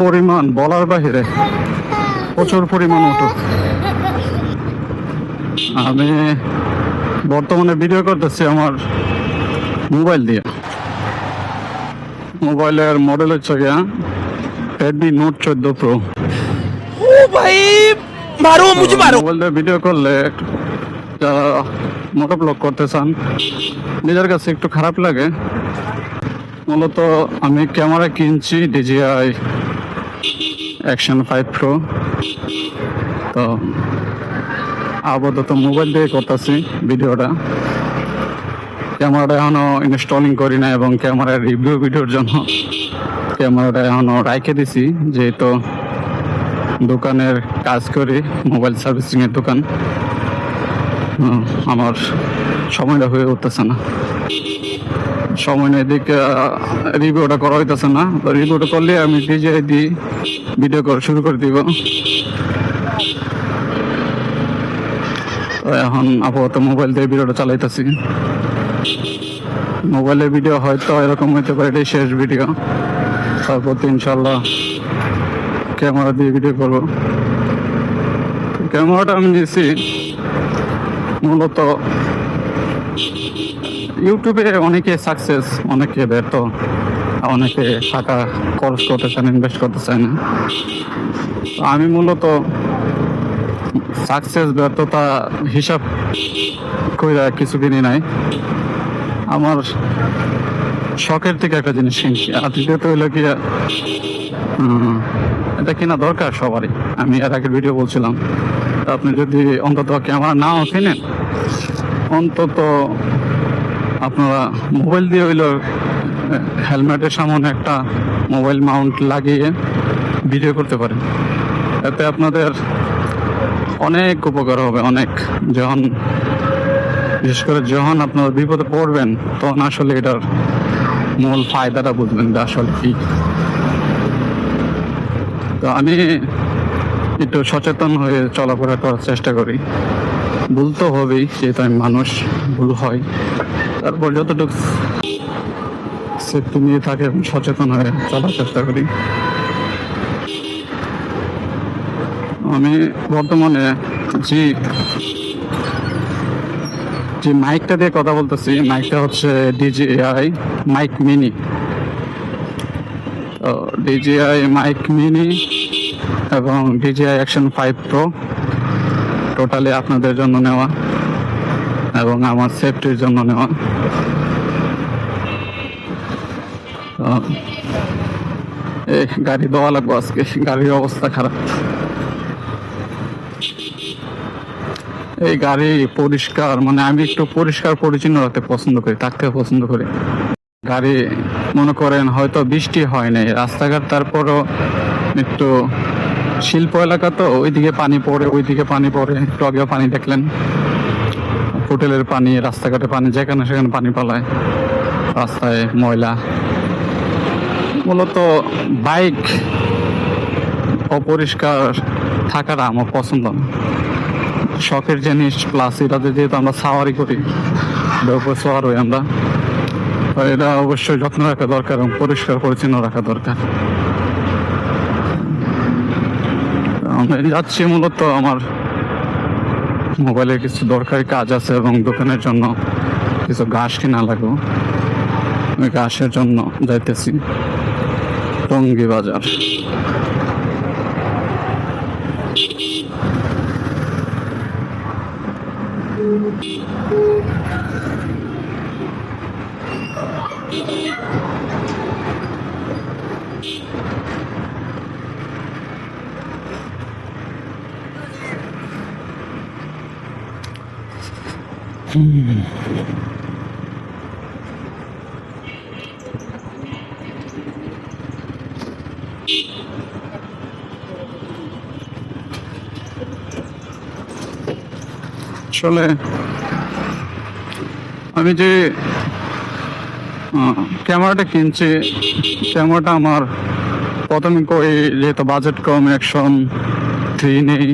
পরিমাণ বলার বাহিরে প্রচুর পরিমাণ উঠো আমি বর্তমানে ভিডিও করতেছি আমার মোবাইল দিয়ে। মোবাইলের মডেল হচ্ছে গিয়া রেডমি নোট চোদ্দ প্রো ও ভাই মারো মুঝে মারো। মোবাইল দিয়ে ভিডিও করলে যারা মোটো ব্লগ করতে চান নিজের কাছে একটু খারাপ লাগে। মূলত আমি ক্যামেরা কিনছি ডিজিআই অ্যাকশন ফাইভ প্রো তো আপাতত মোবাইল দিয়ে করতেছি ভিডিওটা। ক্যামেরাটা এখনও ইনস্টলিং করি না এবং ক্যামেরার রিভিউ ভিডিওর জন্য ক্যামেরাটা এখনও রাইখে দিছি, যেহেতু দোকানের কাজ করি মোবাইল সার্ভিসিংয়ের দোকান। আমার সময়টা হয়ে উঠতেছে না। সময় নেই দিকে রিভিউটা করা হইতেছে না। তো রিভিউটা করলে আমি ডিজে দিই ভিডিও করা শুরু করে দিব। এখন আপাতত মোবাইল দিয়ে ভিডিওটা চালাইতেছি। মোবাইলের ভিডিও হয়তো এরকম হইতে পারে, এটাই শেষ ভিডিও তারপর তো ইনশাল্লাহ ক্যামেরা দিয়ে ভিডিও করব। ক্যামেরাটা আমি নিয়েছি মূলত ইউটিউবে অনেকে সাকসেস অনেকে ব্যর্থ, অনেকে টাকা খরচ করতে চান ইনভেস্ট করতে চায় না। আমি মূলত সাকসেস ব্যর্থতা হিসাব কইরা কিছু নাই। আমার শখের থেকে একটা জিনিস কিনছি। আর দ্বিতীয়ত হইল কি এটা কেনা দরকার সবারই। আমি এর আগে ভিডিও বলছিলাম। আপনি যদি অন্তত ক্যামেরা নাও কিনেন? অন্তত আপনারা মোবাইল দিয়ে হইল হেলমেটের সামনে একটা মোবাইল মাউন্ট লাগিয়ে ভিডিও করতে পারেন। এতে আপনাদের অনেক উপকার হবে, অনেক। যখন, বিশেষ করে যখন আপনারা বিপদে পড়বেন, তখন আসলে এটার মূল ফায়দাটা বুঝবেন যে আসলে কি। তো আমি একটু সচেতন হয়ে চলাফেরা করার চেষ্টা করি। ভুল তো হবেই, যেহেতু আমি মানুষ, ভুল হয়। তারপর যতটুকু। সেফটি নিয়ে থাকে সচেতন হয়ে চলার চেষ্টা করি। আমি বর্তমানে যে যে মাইকটা দিয়ে কথা বলতেছি, মাইকটা হচ্ছে DJI mic mini. DJI mic mini এবং DJI action five pro totally আপনাদের জন্য নেওয়া। এবং আমার সেফটির জন্য নেওয়া। গাড়ি দেওয়া লাগবো আজকে। গাড়ির অবস্থা খারাপ। এই গাড়ি পরিষ্কার মানে আমি একটু পরিষ্কার পরিচ্ছন্ন রাখতে পছন্দ করি, থাকতে পছন্দ করি। গাড়ি, মনে করেন হয়তো বৃষ্টি হয় নাই, রাস্তাঘাট, তারপরও একটু শিল্প এলাকা তো, ওইদিকে পানি পড়ে, ওইদিকে পানি পড়ে, একটু আগে পানি দেখলেন। হোটেলের পানি, রাস্তাঘাটে পানি, যেখানে সেখানে পানি পালায়, রাস্তায় ময়লা। মূলত বাইক অপরিষ্কার থাকাটা আমার পছন্দ না। শখের জিনিস প্লাস এটাতে যেহেতু আমরা সাওয়ারি করি উপর হই আমরা এটা অবশ্যই যত্ন রাখা দরকার এবং পরিষ্কার পরিচ্ছন্ন রাখা দরকার। যাচ্ছি মূলত আমার মোবাইলে কিছু দরকারি কাজ আছে এবং দোকানের জন্য কিছু ঘাস কিনা লাগবে। ঘাসের জন্য যাইতেছি। টঙ্গি বাজার। আসলে আমি যে ক্যামেরাটা কিনছি, ক্যামেরাটা আমার প্রথমে কই যেহেতু বাজেট কম অ্যাকশন থ্রি নেই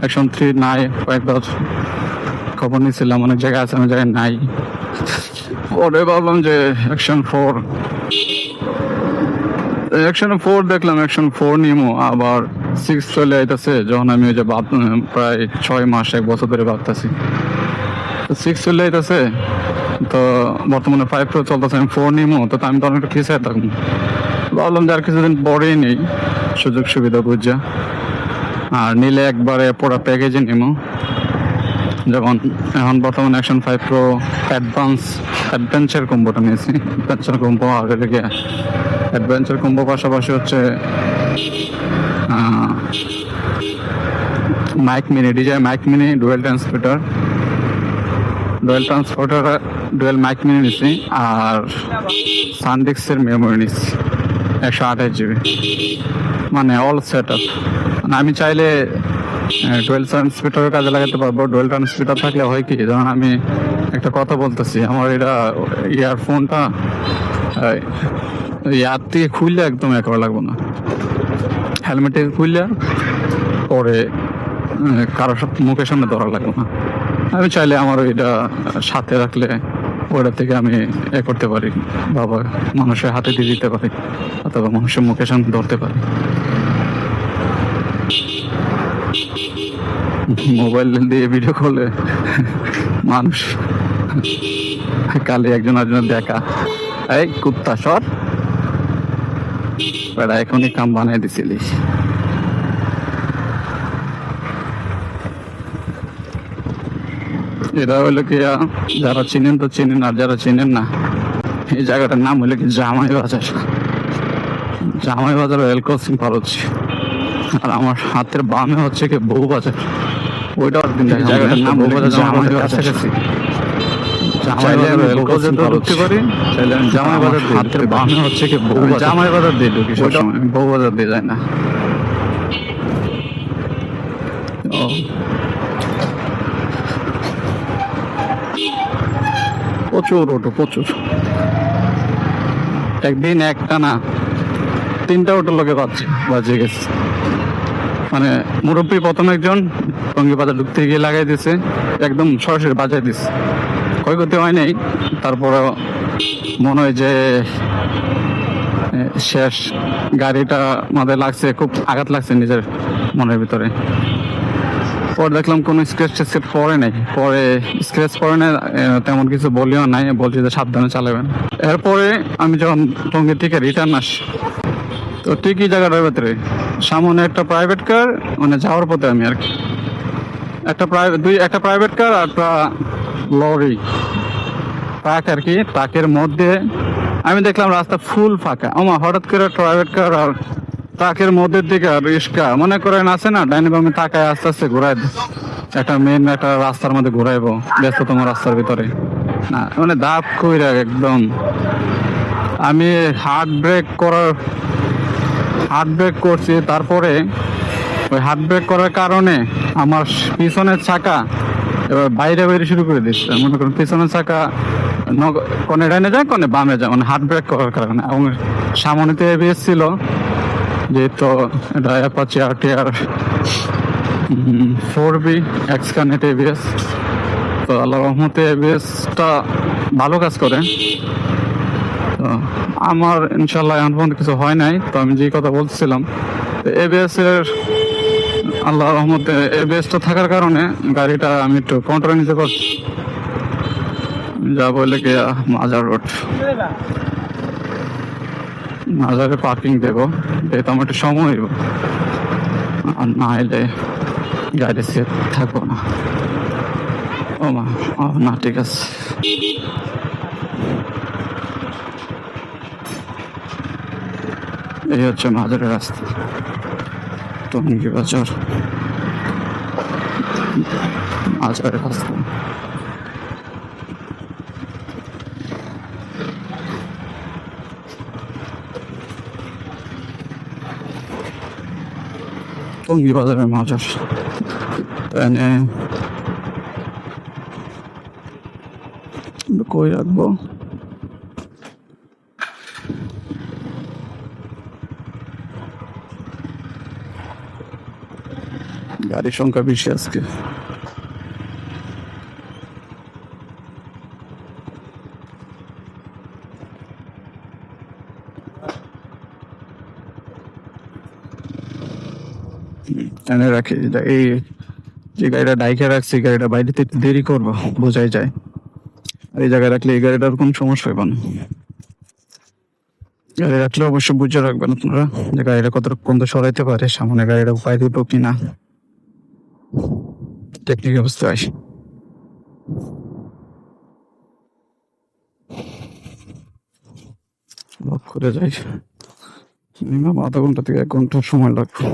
অ্যাকশন থ্রি নাই কয়েক কয়েকবার খবর নিয়েছিলাম অনেক জায়গায় আছে, অনেক জায়গায় নাই। পরে ভাবলাম যে অ্যাকশন ফোর অ্যাকশন ফোর দেখলাম অ্যাকশন ফোর নিমো, আবার সিক্স চলে আইতেছে, যখন আমি ওই যে ভাব প্রায় ছয় মাস, এক বছর ধরে ভাবতেছি। সিক্স চলে আইতেছে, তো বর্তমানে ফাইভ প্রো চলতেছে, আমি ফোর নিমো, তো আমি তো অনেকটা পিছিয়ে থাকব। ভাবলাম যে আর কিছুদিন পরেই নেই সুযোগ সুবিধা বুঝা। আর নিলে একবারে পুরো প্যাকেজে নিমো। যেমন এখন বর্তমানে Action five pro advance adventure কম্বোটা নিয়েছি। অ্যাডভেঞ্চার কম্বো আগে এদিকে অ্যাডভেঞ্চার কম্বো পাশাপাশি হচ্ছে mic mini DJI mic mini dual transmitter dual transporter dual mic mini নিচ্ছি আর সানডিক্সের মেমোরি নিচ্ছি একশো আঠাশ জিবি মানে অল সেট আপ মানে আমি চাইলে ডুয়েল ট্রান্সমিটারের কাজে লাগাতে পারব। ডুয়েল ট্রান্সমিটার থাকলে হয় কি? যেমন আমি একটা কথা বলতেছি, আমার এটা ইয়ারফোনটা ইয়ার থেকে খুললে একদম একেবারে লাগবো না। হেলমেট খুললে পরে কারোর সাথে মুখের সামনে ধরা লাগবে না। আমি চাইলে আমার এটা সাথে রাখলে ওইটা থেকে আমি এ করতে পারি, বাবা মানুষের হাতে দিয়ে দিতে পারি, অথবা মানুষের মুখের সামনে ধরতে পারি। মোবাইল দিয়ে ভিডিও করলে মানুষ কালে একজন একজনের দেখা। এই কুত্তা, সর। বেড়া, এখনই কাম বানিয়ে দিছিলিস। এটা হইল কি যারা চিনেন তো চিনেন, আর যারা চিনেন না, এই জায়গাটার নাম হইল কি জামাই বাজার। জামাই বাজার রেল পার হচ্ছে। আর আমার হাতের বামে হচ্ছে কি বউ বাজার। জায়গাটার নাম জামাই বাজার চাইলে আমি রেল ক্রসিং ঢুকতে পারি চাইলে আমি জামাই বাজার হাতের বামে হচ্ছে কি জামাই বাজার দিয়ে ঢুকি সবসময় আমি বউ বাজার দিয়ে যাই না। ও। প্রচুর অটো প্রচুর। একদিন একটা না তিনটা অটো লোকে পাচ্ছে বাজে গেছে। মানে মুরব্বী প্রথম একজন টঙ্গি বাজার ঢুকতে গিয়ে লাগাই দিছে, একদম সরাসরি বাজাই দিছে। ক্ষয়ক্ষতি হয় নাই তারপরে মনে হয় যে শেষ গাড়িটা আমাদের লাগছে, খুব আঘাত লাগছে নিজের মনের ভিতরে। পরে দেখলাম কোনো স্ক্র্যাচ টেস্কেট পরে নাই। পরে স্ক্র্যাচ পরে নাই তেমন কিছু বলিও নাই, বলছি যে সাবধানে চালাবেন। এরপরে আমি যখন টঙ্গি থেকে রিটার্ন আসি তো ঠিকই জায়গাটার ভেতরে সামনে একটা প্রাইভেট কার মানে যাওয়ার পথে আমি আর কি। একটা প্রাইভেট দুই একটা প্রাইভেট কার আর একটা লরি ট্রাক আর কি ট্রাকের মধ্যে। আমি দেখলাম রাস্তা ফুল ফাঁকা। আমার হঠাৎ করে প্রাইভেট কার আর ট্রাকের মধ্যে দিকে আর রিক্সা। মনে করেন আছে না, ডাইনি বামে তাকায় আস্তে আস্তে ঘুরাই। একটা মেন একটা রাস্তার মধ্যে ঘুরাইবো, ব্যস্ততম রাস্তার ভিতরে। না মানে দাপ কইরা একদম। আমি হার্ট ব্রেক করার হার্ট ব্রেক করছি, তারপরে ওই হার্ট ব্রেক করার কারণে আমার পিছনের চাকা এবার বাইরে বাইরে শুরু করে দিচ্ছে। মনে করুন পিছনের চাকা কনে ডাইনে যায় কনে বামে যায় মানে হার্ট ব্রেক করার কারণে। এবং সামনেতে এবিএস ছিল, যেহেতু এটা Apache R T R four B X কানেট ABS. তো আল্লাহ রহমতে এবিএসটা ভালো কাজ করে। আমার ইনশাল্লাহ এখন পর্যন্ত কিছু হয় নাই, তো আমি যে কথা বলছিলাম এবিএস এর আল্লাহ রহমতে এবিএসটা থাকার কারণে গাড়িটা আমি একটু কন্ট্রোল নিতে পারছি। যা বলে কি মাজার রোড। মাজারে পার্কিং দেবো যেহেতু আমার একটু সময় আর না এলে গাড়ি সেফ থাকব না। ও মা না ঠিক আছে। এই হচ্ছে মাজারের রাস্তা টঙ্গি বাজার মাজারের রাস্তা টঙ্গি বাজারের মাজার তাই নিয়ে কই রাখব গাড়ির সংখ্যা বেশি আজকে। এনে রাখি এই যে গাড়িটা ডাইকে রাখছি গাড়িটা বাইরেতে একটু দেরি করব, বোঝাই যায়। আর এই জায়গায় রাখলে এই গাড়িটার কোনো সমস্যা হবে না। গাড়ি রাখলে অবশ্যই বুঝে রাখবেন আপনারা যে গাড়িটা কতক্ষণ তো সরাইতে পারে, সামনে গাড়িটা উপায় দিব কিনা টেকনিক অবস্থায় করে যাই মিনিমাম আধা ঘণ্টা থেকে এক ঘণ্টা সময় লাগবে